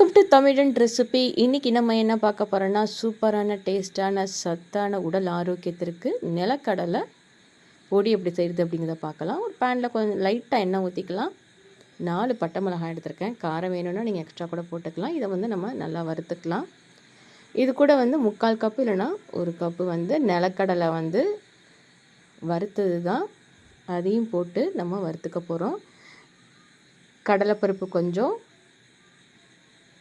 Welcome to தமிழன் recipe இன்றைக்கி நம்ம என்ன பார்க்க போகிறோன்னா சூப்பரான டேஸ்டான சத்தான உடல் ஆரோக்கியத்திற்கு நிலக்கடலை பொடி எப்படி செய்கிறது அப்படிங்கிறத பார்க்கலாம். ஒரு பேனில் கொஞ்சம் லைட்டாக எண்ணெய் ஊற்றிக்கலாம் நாலு பட்டை மிளகாய் எடுத்திருக்கேன். காரம் வேணும்னா நீங்கள் எக்ஸ்ட்ரா கூட போட்டுக்கலாம். இதை வந்து நம்ம நல்லா வறுத்துக்கலாம். இது கூட வந்து முக்கால் கப்பு இல்லைன்னா ஒரு கப்பு வந்து நிலக்கடலை வந்து வறுத்தது தான் அதையும் போட்டு நம்ம வறுத்துக்க போகிறோம் கடலைப்பருப்பு கொஞ்சம்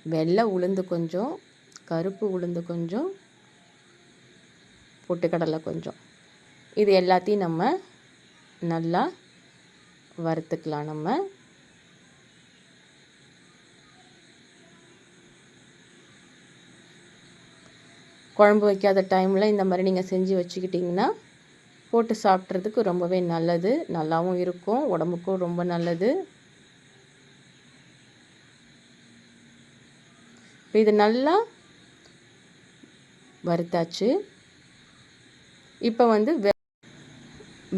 வெள்ளை உளுந்து கொஞ்சம் கருப்பு உளுந்து கொஞ்சம் பொட்டுக்கடலை கொஞ்சம். இது எல்லாத்தையும் நம்ம நல்லா வறுத்துக்கலாம் நம்ம. குழம்பு வைக்காத டைமில் இந்த மாதிரி நீங்கள் செஞ்சு வச்சுக்கிட்டிங்கன்னா போட்டு சாப்பிட்றதுக்கு ரொம்பவே நல்லது. நல்லாவும் இருக்கும் உடம்புக்கும் ரொம்ப நல்லது. இப்போ இது நல்லா வறுத்தாச்சு. இப்போ வந்து வெ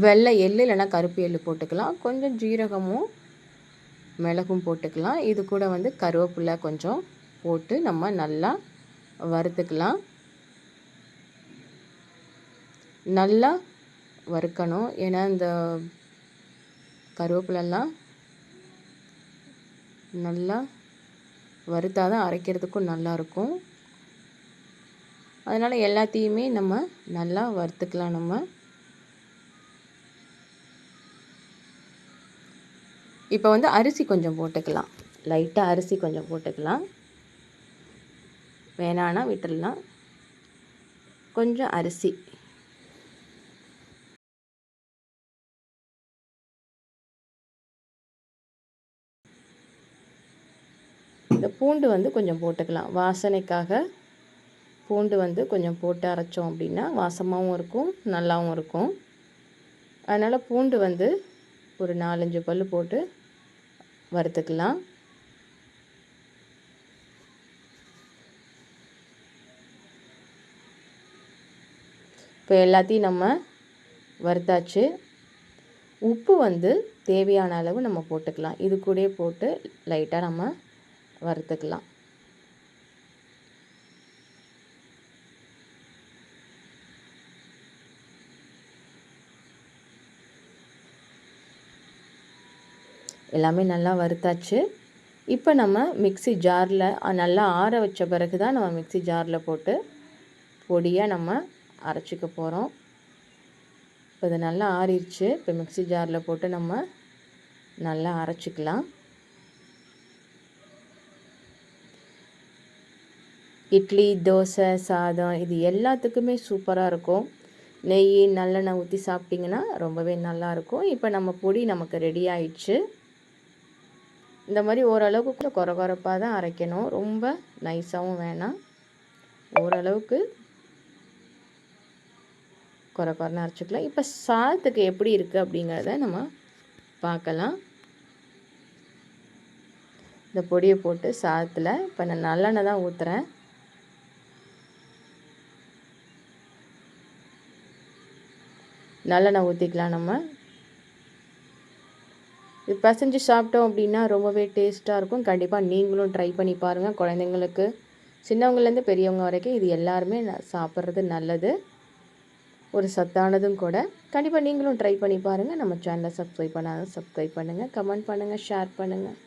வெள்ளை எள்ளு இல்லைன்னா கருப்பு எள்ளு போட்டுக்கலாம். கொஞ்சம் ஜீரகமும் மிளகும் போட்டுக்கலாம். இது கூட வந்து கருவேப்பிலை கொஞ்சம் போட்டு நம்ம நல்லா வறுத்துக்கலாம். நல்லா வறுக்கணும். ஏன்னா இந்த கருவேப்பிலெல்லாம் நல்லா வறுத்தால் தான் அரைக்கிறதுக்கும் நல்லாயிருக்கும். அதனால் எல்லாத்தையுமே நம்ம நல்லா வறுத்துக்கலாம் நம்ம. இப்போ வந்து அரிசி கொஞ்சம் போட்டுக்கலாம். லைட்டாக அரிசி கொஞ்சம் போட்டுக்கலாம். வேணான்னா விட்டுடலாம். கொஞ்சம் அரிசி. பூண்டு வந்து கொஞ்சம் போட்டுக்கலாம். வாசனைக்காக பூண்டு வந்து கொஞ்சம் போட்டு அரைச்சோம் அப்படின்னா வாசமாகவும் இருக்கும் நல்லாவும் இருக்கும். அதனால் பூண்டு வந்து ஒரு நாலஞ்சு பல் போட்டு வறுத்துக்கலாம். இப்போ எல்லாத்தையும் நம்ம வறுத்தாச்சு. உப்பு வந்து தேவையான அளவு நம்ம போட்டுக்கலாம். இது கூட போட்டு லைட்டாக நம்ம வறுத்துக்கலாம் எல்லாமே நல்லா வறுத்தாச்சு. இப்போ நம்ம மிக்சி ஜாரில் நல்லா ஆற வச்ச பிறகு தான் நம்ம மிக்சி ஜாரில் போட்டு பொடியாக நம்ம அரைச்சிக்க போகிறோம். இப்போ இது நல்லா ஆறிடுச்சு இப்போ மிக்சி ஜாரில் போட்டு நம்ம நல்லா அரைச்சிக்கலாம். இட்லி தோசை சாதம் இது எல்லாத்துக்குமே சூப்பராக இருக்கும். நெய் நல்லெண்ணெய் ஊற்றி சாப்பிட்டிங்கன்னா ரொம்பவே நல்லாயிருக்கும் இப்போ நம்ம பொடி நமக்கு ரெடி ஆயிடுச்சு. இந்த மாதிரி ஓரளவுக்கு கொஞ்சம் குறை குறைப்பாக தான் அரைக்கணும். ரொம்ப நைஸாகவும் வேணாம். ஓரளவுக்கு குறை குறைன்னு அரைச்சிக்கலாம். இப்போ சாதத்துக்கு எப்படி இருக்குது அப்படிங்கிறத நம்ம பார்க்கலாம். இந்த பொடியை போட்டு சாதத்தில் இப்போ நான் நல்லெண்ணெய் தான் ஊற்றுறேன் நல்லெண்ணெய் ஊற்றிக்கலாம் நம்ம. இது பசைஞ்சு சாப்பிட்டோம் அப்படின்னா ரொம்பவே டேஸ்ட்டாக இருக்கும். கண்டிப்பாக நீங்களும் ட்ரை பண்ணி பாருங்கள் குழந்தைங்களுக்கு. சின்னவங்கலேருந்து பெரியவங்க வரைக்கும் இது எல்லாருமே சாப்பிட்றது நல்லது. ஒரு சத்தானதும் கூட. கண்டிப்பாக நீங்களும் ட்ரை பண்ணி பாருங்கள் நம்ம சேனலை சப்ஸ்கிரைப் பண்ணாலும் சப்ஸ்கிரைப் பண்ணுங்கள் கமெண்ட் பண்ணுங்கள் ஷேர் பண்ணுங்கள்